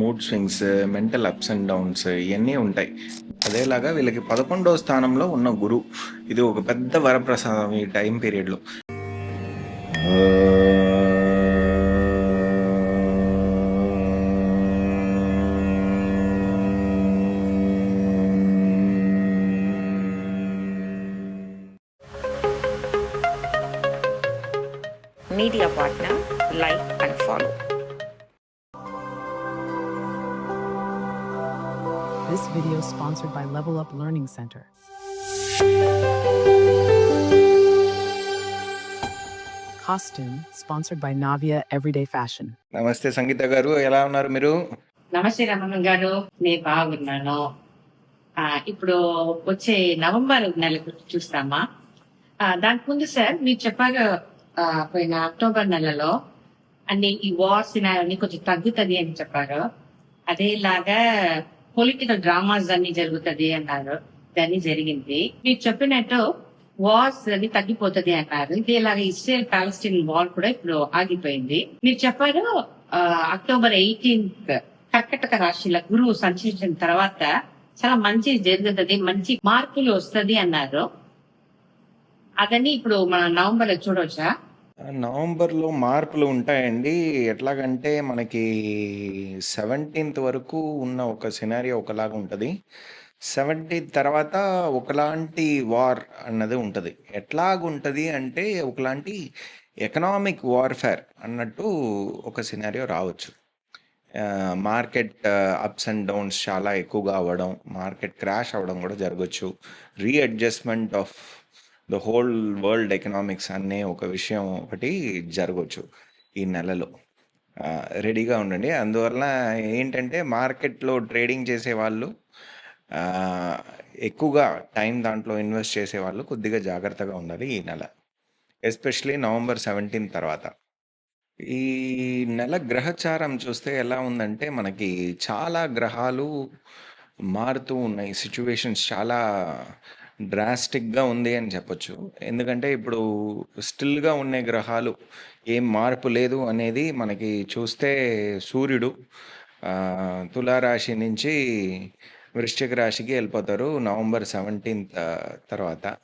Mood swings mental ups and downs ఇవన్నీ ఉంటాయి. అదేలాగా వీళ్ళకి పదకొండవ స్థానంలో ఉన్న గురు. ఇది ఒక పెద్ద వరప్రసాదం ఈ టైం పీరియడ్లో media partner, like and follow. This video is sponsored by Level Up Learning Center. Costume sponsored by Navia Everyday Fashion. నమస్తే సంగీత గారు ఎలా ఉన్నారు మీరు? నమస్తే రమణ గారు నేను బాగున్నాను. ఆ, ఇప్పుడు వచ్చే నవంబర్ నెల గురించి చూస్తామా? ఆ, దానికి ముందు సార్ మీరు చెప్పారు ఆ, పోయిన అక్టోబర్ నెలలో అన్ని ఈ వార్స్ అన్ని కొంచెం తగ్గుతుంది అని చెప్పారు. అదేలాగా పొలిటికల్ డ్రామాస్ అన్ని జరుగుతుంది అన్నారు. దాన్ని జరిగింది. మీరు చెప్పినట్టు వార్స్ అది తగ్గిపోతుంది అన్నారు. ఇదేలాగా ఇస్రాయల్ పాలస్టీన్ వార్ కూడా ఇప్పుడు ఆగిపోయింది. మీరు చెప్పారు అక్టోబర్ ఎయిటీన్త్ కర్కటక రాశిల గురువు సంచరించిన తర్వాత చాలా మంచి జరుగుతుంది మంచి మార్పులు వస్తది అన్నారు. అదని ఇప్పుడు మన నవంబర్లో చూడవచ్చా నవంబర్లో మార్పులు ఉంటాయండి. ఎట్లాగంటే మనకి సెవెంటీన్త్ వరకు ఉన్న ఒక సినారియో ఒకలాగా ఉంటుంది. సెవెంటీన్త్ తర్వాత ఒకలాంటి వార్ అన్నది ఉంటుంది. ఎట్లాగుంటుంది అంటే ఒకలాంటి ఎకనామిక్ వార్ఫేర్ అన్నట్టు ఒక సినారియో రావచ్చు. మార్కెట్ అప్స్ అండ్ డౌన్స్ చాలా ఎక్కువగా అవ్వడం మార్కెట్ క్రాష్ అవ్వడం కూడా జరగచ్చు. Readjustment of the whole world economics అనే ఒక విషయం ఒకటి జరగవచ్చు ఈ నెలలో. రెడీగా ఉండండి. అందువల్ల ఏంటంటే మార్కెట్లో ట్రేడింగ్ చేసే వాళ్ళు ఎక్కువగా టైం దాంట్లో ఇన్వెస్ట్ చేసే వాళ్ళు కొద్దిగా జాగ్రత్తగా ఉండాలి ఈ నెల. ఎస్పెషలీ నవంబర్ సెవెంటీన్ తర్వాత. ఈ నెల గ్రహచారం చూస్తే ఎలా ఉందంటే మనకి చాలా గ్రహాలు మారుతూ ఉన్నాయి. సిచ్యువేషన్స్ చాలా డ్రాస్టిక్గా ఉంది అని చెప్పొచ్చు. ఎందుకంటే ఇప్పుడు స్టిల్గా ఉండే గ్రహాలు ఏం మార్పు లేదు అనేది మనకి చూస్తే సూర్యుడు తులారాశి నుంచి వృశ్చిక రాశికి వెళ్ళిపోతారు నవంబర్ సెవెంటీన్త్ తర్వాత.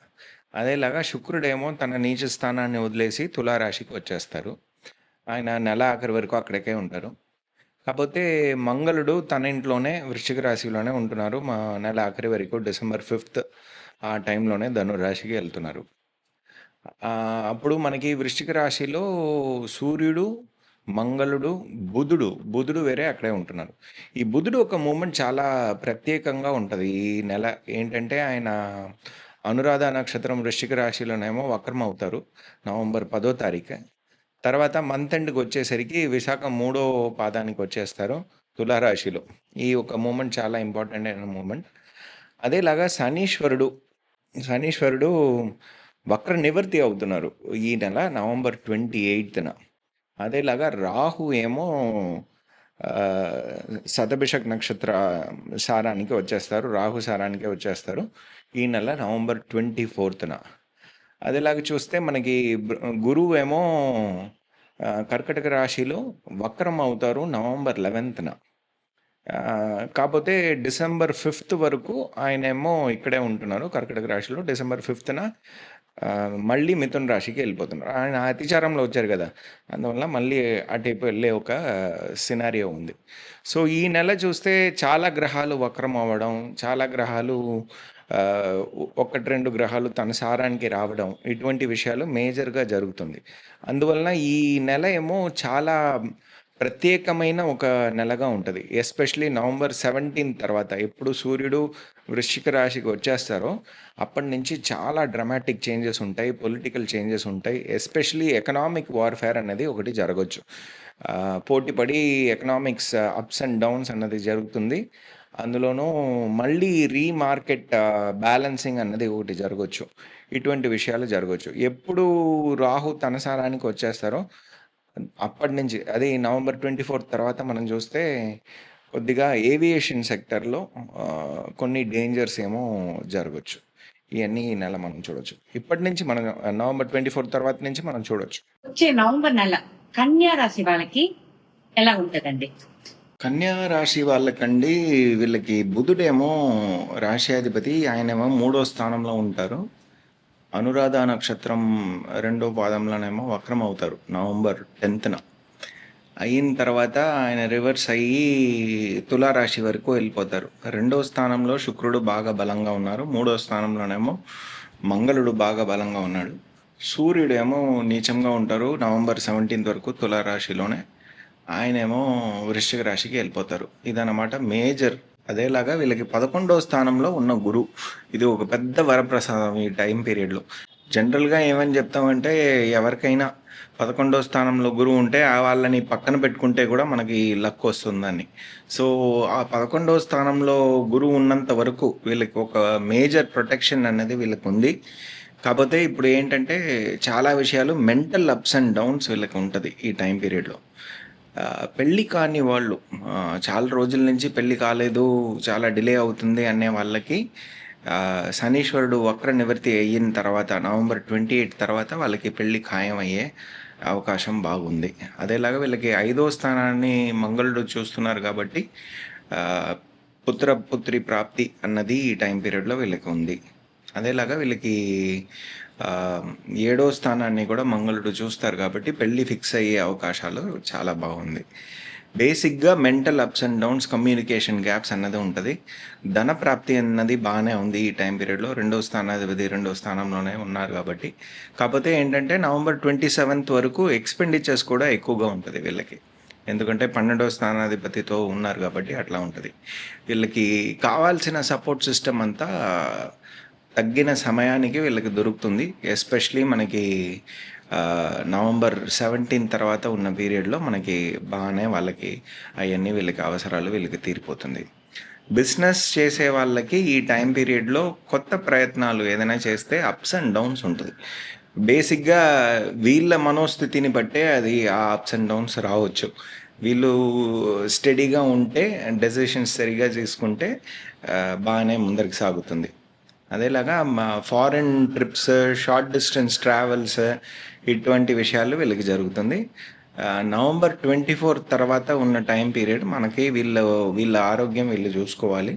అదేలాగా శుక్రుడేమో తన నీచ స్థానాన్ని వదిలేసి తులారాశికి వచ్చేస్తారు. ఆయన నెల ఆఖరి వరకు అక్కడికే ఉంటారు. కాకపోతే మంగళుడు తన ఇంట్లోనే వృశ్చిక రాశిలోనే ఉంటున్నారు. మా నెల ఆఖరి వరకు డిసెంబర్ ఫిఫ్త్ ఆ టైంలోనే ధనురాశికి వెళ్తున్నారు. అప్పుడు మనకి వృశ్చిక రాశిలో సూర్యుడు మంగళుడు బుధుడు బుధుడు వేరే అక్కడే ఉంటున్నారు. ఈ బుధుడు ఒక మూమెంట్ చాలా ప్రత్యేకంగా ఉంటుంది. ఈ నెల ఏంటంటే ఆయన అనురాధ నక్షత్రం వృశ్చిక రాశిలోనేమో వక్రం అవుతారు నవంబర్ పదో తారీఖు. తర్వాత మంత్ ఎండ్కి వచ్చేసరికి విశాఖ మూడో పాదానికి వచ్చేస్తారు తులారాశిలో. ఈ ఒక మూమెంట్ చాలా ఇంపార్టెంట్ అయిన మూమెంట్. అదేలాగా శనీశ్వరుడు శనీశ్వరుడు వక్ర నివర్తి అవుతున్నారు ఈ నెల నవంబర్ ట్వంటీ ఎయిత్న. అదేలాగా రాహు ఏమో శతభిషక్ నక్షత్ర సారానికి వచ్చేస్తారు రాహు సారానికి వచ్చేస్తారు ఈ నెల నవంబర్ ట్వంటీ ఫోర్త్న. అదేలాగా చూస్తే మనకి గురువు ఏమో కర్కటక రాశిలో వక్రం అవుతారు నవంబర్ లెవెన్త్న. కాకపోతే డిసెంబర్ ఫిఫ్త్ వరకు ఆయన ఏమో ఇక్కడే ఉంటున్నారు కర్కటక రాశిలో. డిసెంబర్ ఫిఫ్త్న మళ్ళీ మిథున్ రాశికి వెళ్ళిపోతున్నారు. ఆయన అతిచారంలో వచ్చారు కదా అందువల్ల మళ్ళీ అటువైపు వెళ్ళే ఒక సినారియో ఉంది. సో ఈ నెల చూస్తే చాలా గ్రహాలు వక్రం అవ్వడం చాలా గ్రహాలు ఒకటి రెండు గ్రహాలు తన సారానికి రావడం ఇటువంటి విషయాలు మేజర్గా జరుగుతుంది. అందువలన ఈ నెల ఏమో చాలా ప్రత్యేకమైన ఒక నెలగా ఉంటుంది. ఎస్పెషలీ నవంబర్ సెవెంటీన్ తర్వాత ఎప్పుడు సూర్యుడు వృశ్చిక రాశికి వచ్చేస్తారో అప్పటి నుంచి చాలా డ్రమాటిక్ చేంజెస్ ఉంటాయి పొలిటికల్ చేంజెస్ ఉంటాయి. ఎస్పెషలీ ఎకనామిక్ వార్ఫేర్ అనేది ఒకటి జరగచ్చు. పోటీపడి ఎకనామిక్స్ అప్స్ అండ్ డౌన్స్ అన్నది జరుగుతుంది. అందులోనూ మళ్ళీ రీమార్కెట్ బ్యాలెన్సింగ్ అన్నది ఒకటి జరగచ్చు. ఇటువంటి విషయాలు జరగచ్చు. ఎప్పుడు రాహు తన సారానికి వచ్చేస్తారో అప్పటి నుంచి అది నవంబర్ ట్వంటీ ఫోర్త్ తర్వాత మనం చూస్తే కొద్దిగా ఏవియేషన్ సెక్టర్లో కొన్ని డేంజర్స్ ఏమో జరగచ్చు. ఇవన్నీ ఈ నెల మనం చూడొచ్చు. ఇప్పటి నుంచి మనం నవంబర్ ట్వంటీ ఫోర్త్ తర్వాత నుంచి మనం చూడొచ్చు. వచ్చే నవంబర్ నెల కన్యా రాశి వాళ్ళకి ఎలా ఉంటదండి? కన్యా రాశి వాళ్ళకండి వీళ్ళకి బుధుడేమో రాశ్యాధిపతి ఆయనేమో మూడో స్థానంలో ఉంటారు. అనురాధ నక్షత్రం రెండో పాదంలోనేమో వక్రం అవుతారు నవంబర్ టెన్త్న. అయిన తర్వాత ఆయన రివర్స్ అయ్యి తులారాశి వరకు వెళ్ళిపోతారు. రెండో స్థానంలో శుక్రుడు బాగా బలంగా ఉన్నారు. మూడో స్థానంలోనేమో మంగళుడు బాగా బలంగా ఉన్నాడు. సూర్యుడేమో నీచంగా ఉంటారు. నవంబర్ సెవెంటీన్త్ వరకు తులారాశిలోనే ఆయనేమో వృశ్చిక రాశికి వెళ్ళిపోతారు. ఇదన్నమాట మేజర్ అదేలాగా వీళ్ళకి పదకొండవ స్థానంలో ఉన్న గురు. ఇది ఒక పెద్ద వరప్రసాదం ఈ టైం పీరియడ్లో. జనరల్గా ఏమని చెప్తామంటే ఎవరికైనా పదకొండో స్థానంలో గురువు ఉంటే ఆ వాళ్ళని పక్కన పెట్టుకుంటే కూడా మనకి లక్ వస్తుందని సో ఆ పదకొండో స్థానంలో గురువు ఉన్నంత వరకు వీళ్ళకి ఒక మేజర్ ప్రొటెక్షన్ అనేది వీళ్ళకి ఉంది. కాకపోతే ఇప్పుడు ఏంటంటే చాలా విషయాలు మెంటల్ అప్స్ అండ్ డౌన్స్ వీళ్ళకి ఉంటుంది ఈ టైం పీరియడ్లో. పెళ్ళి కాని వాళ్ళు చాలా రోజుల నుంచి పెళ్ళి కాలేదు చాలా డిలే అవుతుంది అనే వాళ్ళకి శనీశ్వరుడు వక్ర నివృత్తి అయిన తర్వాత నవంబర్ ట్వంటీ ఎయిట్ తర్వాత వాళ్ళకి పెళ్ళి ఖాయం అయ్యే అవకాశం బాగుంది. అదేలాగా వీళ్ళకి ఐదో స్థానాన్ని మంగళుడు చూస్తున్నారు కాబట్టి పుత్ర పుత్రి ప్రాప్తి అన్నది ఈ టైం పీరియడ్లో వీళ్ళకి ఉంది. అదేలాగా వీళ్ళకి ఏడో స్థానాన్ని కూడా మంగళుడు చూస్తారు కాబట్టి పెళ్ళి ఫిక్స్ అయ్యే అవకాశాలు చాలా బాగుంది. బేసిక్గా mental ups and downs communication gaps అన్నది ఉంటుంది. ధన ప్రాప్తి అన్నది బాగానే ఉంది ఈ టైం పీరియడ్లో. రెండో స్థానాధిపతి రెండో స్థానంలోనే ఉన్నారు కాబట్టి. కాకపోతే ఏంటంటే నవంబర్ ట్వంటీ సెవెంత్ వరకు ఎక్స్పెండిచర్స్ కూడా ఎక్కువగా ఉంటుంది వీళ్ళకి. ఎందుకంటే పన్నెండో స్థానాధిపతితో ఉన్నారు కాబట్టి అట్లా ఉంటుంది. వీళ్ళకి కావాల్సిన సపోర్ట్ సిస్టమ్ అంతా తగ్గిన సమయానికి వీళ్ళకి దొరుకుతుంది. ఎస్పెషలీ మనకి నవంబర్ సెవెంటీన్ తర్వాత ఉన్న పీరియడ్లో మనకి బాగానే వాళ్ళకి అవన్నీ వీళ్ళకి అవసరాలు వీళ్ళకి తీరిపోతుంది. బిజినెస్ చేసే వాళ్ళకి ఈ టైం పీరియడ్లో కొత్త ప్రయత్నాలు ఏదైనా చేస్తే అప్స్ అండ్ డౌన్స్ ఉంటుంది. బేసిక్గా వీళ్ళ మనోస్థితిని బట్టే అది ఆ అప్స్ అండ్ డౌన్స్ రావచ్చు. వీళ్ళు స్టడీగా ఉంటే డెసిషన్స్ సరిగా తీసుకుంటే బాగానే ముందరికి సాగుతుంది. అదేలాగా మా foreign trips short distance travels ఇటువంటి విషయాలు వీళ్ళకి జరుగుతుంది. నవంబర్ ట్వంటీ ఫోర్ తర్వాత ఉన్న టైం పీరియడ్ మనకి వీళ్ళ వీళ్ళ ఆరోగ్యం వీళ్ళు చూసుకోవాలి.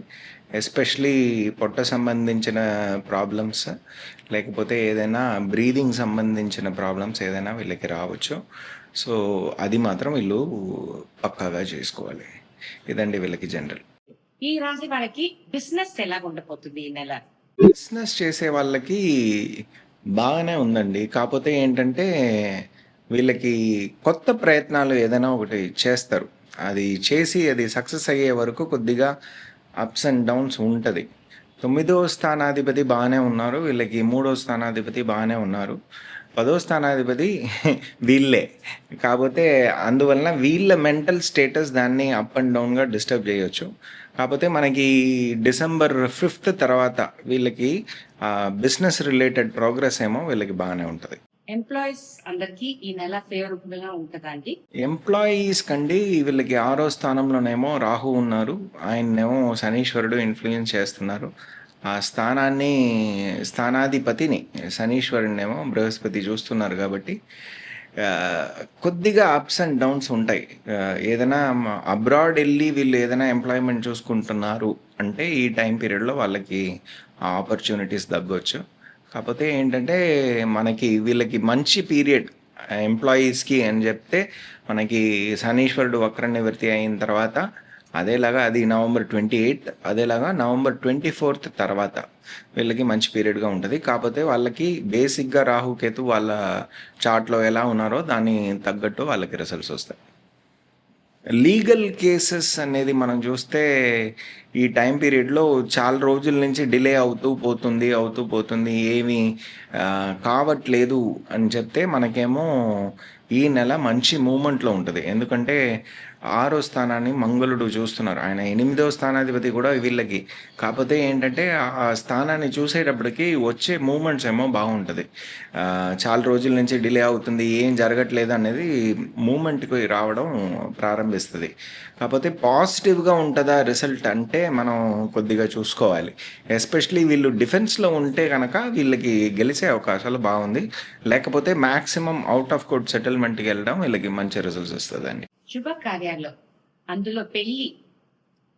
ఎస్పెషలీ పొట్ట సంబంధించిన ప్రాబ్లమ్స్ లేకపోతే ఏదైనా బ్రీదింగ్ సంబంధించిన ప్రాబ్లమ్స్ ఏదైనా వీళ్ళకి రావచ్చు. సో అది మాత్రం వీళ్ళు పక్కాగా చేసుకోవాలి. ఇదండి వీళ్ళకి జనరల్ ఈ రాశి వాళ్ళకి బిజినెస్ ఎలా ఉండబోతుంది ఈ నెల? బిజినెస్ చేసే వాళ్ళకి బాగానే ఉందండి. కాకపోతే ఏంటంటే వీళ్ళకి కొత్త ప్రయత్నాలు ఏదైనా ఒకటి చేస్తారు. అది చేసి అది సక్సెస్ అయ్యే వరకు కొద్దిగా అప్స్ అండ్ డౌన్స్ ఉంటుంది. తొమ్మిదో స్థానాధిపతి బాగానే ఉన్నారు. వీళ్ళకి మూడో స్థానాధిపతి బాగానే ఉన్నారు. పదో స్థానాధిపతి వీళ్ళే. కాకపోతే అందువలన వీళ్ళ మెంటల్ స్టేటస్ దాన్ని అప్ అండ్ డౌన్గా డిస్టర్బ్ చేయొచ్చు. కాకపోతే మనకి డిసెంబర్ ఫిఫ్త్ తర్వాత వీళ్ళకి బిజినెస్ రిలేటెడ్ ప్రోగ్రెస్ ఏమో వీళ్ళకి బాగానే ఉంటుంది. ఎంప్లాయీస్ అందరికి ఈ నెల ఫేవరబుల్గా ఎంప్లాయీస్ కండి వీళ్ళకి ఆరో స్థానంలోనేమో రాహు ఉన్నారు. ఆయన్నేమో శనీశ్వరుడు ఇన్ఫ్లుయెన్స్ చేస్తున్నారు. ఆ స్థానాన్ని స్థానాధిపతిని శనీశ్వరుడినేమో బృహస్పతి చూస్తున్నారు కాబట్టి కొద్దిగా అప్స్ అండ్ డౌన్స్ ఉంటాయి. ఏదైనా అబ్రాడ్ వెళ్ళి వీళ్ళు ఏదైనా ఎంప్లాయ్మెంట్ చూసుకుంటున్నారు అంటే ఈ టైం పీరియడ్లో వాళ్ళకి ఆపర్చునిటీస్ తగ్గొచ్చు. కాకపోతే ఏంటంటే మనకి వీళ్ళకి మంచి పీరియడ్ ఎంప్లాయీస్కి అని చెప్తే మనకి శనీశ్వరుడు వక్ర నివృత్తి అయిన తర్వాత అదేలాగా అది నవంబర్ ట్వంటీ ఎయిత్ అదేలాగా నవంబర్ ట్వంటీ ఫోర్త్ తర్వాత వీళ్ళకి మంచి పీరియడ్గా ఉంటుంది. కాకపోతే వాళ్ళకి బేసిక్గా రాహుకేతు వాళ్ళ చార్ట్లో ఎలా ఉన్నారో దాన్ని తగ్గట్టు వాళ్ళకి రిజల్ట్స్ వస్తాయి. లీగల్ కేసెస్ అనేది మనం చూస్తే ఈ టైం పీరియడ్లో చాలా రోజుల నుంచి డిలే అవుతూ పోతుంది అవుతూ పోతుంది. ఏమీ కావట్లేదు అని చెప్తే మనకేమో ఈ నెల మంచి మూమెంట్లో ఉంటుంది. ఎందుకంటే ఆరో స్థానాన్ని మంగళుడు చూస్తున్నారు. ఆయన ఎనిమిదో స్థానాధిపతి కూడా వీళ్ళకి. కాకపోతే ఏంటంటే ఆ స్థానాన్ని చూసేటప్పటికి వచ్చే మూమెంట్స్ ఏమో బాగుంటుంది. చాలా రోజుల నుంచి డిలే అవుతుంది ఏం జరగట్లేదు అనేది మూమెంట్కి రావడం ప్రారంభిస్తుంది. కాకపోతే పాజిటివ్గా ఉంటుందా రిజల్ట్ అంటే మనం కొద్దిగా చూసుకోవాలి. ఎస్పెషలీ వీళ్ళు డిఫెన్స్లో ఉంటే కనుక వీళ్ళకి గెలిచే అవకాశాలు బాగుంది. లేకపోతే మ్యాక్సిమం అవుట్ ఆఫ్ కోర్ట్ సెటిల్మెంట్కి వెళ్ళడం వీళ్ళకి మంచి రిజల్ట్స్ వస్తుందండి. శుభ అందులో పెళ్ళి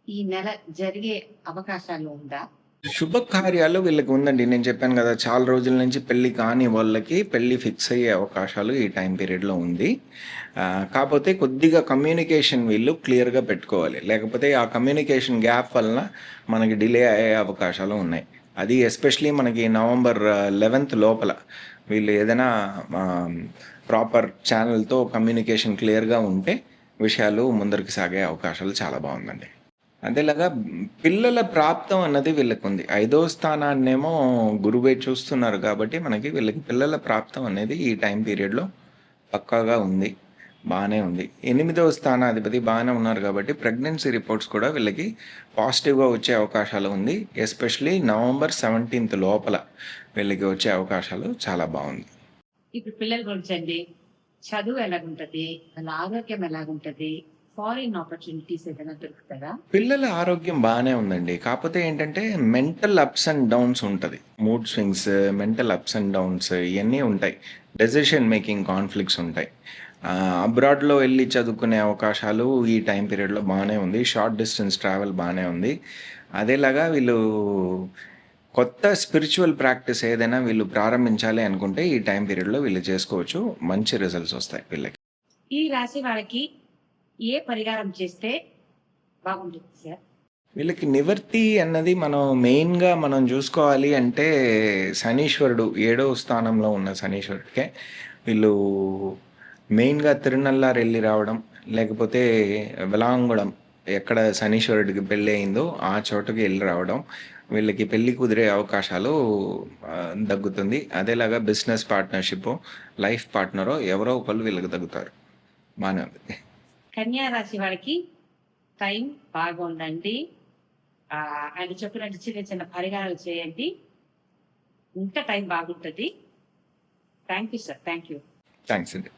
ఈ నెల జరిగే అవకాశాలు ఉందా? శుభకార్యాలు వీళ్ళకి ఉందండి. నేను చెప్పాను కదా చాలా రోజుల నుంచి పెళ్ళి కాని వాళ్ళకి పెళ్ళి ఫిక్స్ అయ్యే అవకాశాలు ఈ టైం పీరియడ్లో ఉంది. కాకపోతే కొద్దిగా కమ్యూనికేషన్ వీళ్ళు క్లియర్గా పెట్టుకోవాలి. లేకపోతే ఆ కమ్యూనికేషన్ గ్యాప్ వలన మనకి డిలే అయ్యే అవకాశాలు ఉన్నాయి. అది ఎస్పెషలీ మనకి నవంబర్ లెవెన్త్ లోపల వీళ్ళు ఏదైనా ప్రాపర్ ఛానల్తో కమ్యూనికేషన్ క్లియర్గా ఉంటే విషయాలు ముందరికి సాగే అవకాశాలు చాలా బాగుందండి. అదేలాగా పిల్లల ప్రాప్తం అన్నది వీళ్ళకి ఉంది ఐదో స్థానాన్నేమో గురువే చూస్తున్నారు కాబట్టి మనకి వీళ్ళకి పిల్లల ప్రాప్తం అనేది ఈ టైం పీరియడ్లో పక్కాగా ఉంది. బాగానే ఉంది. ఎనిమిదవ స్థానాధిపతి బాగానే ఉన్నారు కాబట్టి ప్రెగ్నెన్సీ రిపోర్ట్స్ కూడా వీళ్ళకి పాజిటివ్గా వచ్చే అవకాశాలు ఉంది. ఎస్పెషలీ నవంబర్ సెవెంటీన్త్ లోపల వీళ్ళకి వచ్చే అవకాశాలు చాలా బాగుంది. ఇప్పుడు పిల్లల గురించి అండి చదువు ఎలాగుంటది? వాళ్ళ ఆరోగ్యం ఎలాగుంటది? ఫారిన్ ఆపర్చునిటీస్ ఏదైనా దొరుకుతారా పిల్లల ఆరోగ్యం బాగానే ఉందండి. కాకపోతే ఏంటంటే మెంటల్ అప్స్ అండ్ డౌన్స్ ఉంటుంది. Mood swings mental ups and downs ఇవన్నీ ఉంటాయి. డెసిషన్ మేకింగ్ కాన్ఫ్లిక్ట్స్ ఉంటాయి. అబ్రాడ్లో వెళ్ళి చదువుకునే అవకాశాలు ఈ టైం పీరియడ్లో బాగానే ఉంది. షార్ట్ డిస్టెన్స్ ట్రావెల్ బాగానే ఉంది. అదేలాగా వీళ్ళు కొత్త స్పిరిచువల్ ప్రాక్టీస్ ఏదైనా వీళ్ళు ప్రారంభించాలి అనుకుంటే ఈ టైం పీరియడ్లో వీళ్ళు చేసుకోవచ్చు. మంచి రిజల్ట్స్ వస్తాయి వీళ్ళకి. ఈ రాశి వాళ్ళకి ఏ పరిహారం చేస్తే బాగుంటుంది సార్? వీళ్ళకి నివర్తి అన్నది మనం మెయిన్గా మనం చూసుకోవాలి అంటే శనీశ్వరుడు ఏడవ స్థానంలో ఉన్న శనీశ్వరుడికే. వీళ్ళు మెయిన్గా తిరునల్లారు వెళ్ళి రావడం లేకపోతే వెలాంగుడం ఎక్కడ శనీశ్వరుడికి పెళ్ళి అయిందో ఆ చోటుకి వెళ్ళి రావడం వీళ్ళకి పెళ్ళి కుదిరే అవకాశాలు దగ్గుతుంది అదేలాగా బిజినెస్ పార్ట్నర్షిప్ లైఫ్ పార్ట్నరో ఎవరో ఒకళ్ళు వీళ్ళకి తగ్గుతారు. బాగానే ఉంది. కన్యా రాశి వాళ్ళకి టైం బాగుందండి. ఆ, ఆయన చెప్పినట్టు చిన్న చిన్న పరిహారాలు చేయండి. ఇంకా టైం బాగుంటుంది. Thank you sir. Thank you. Thanks అండి.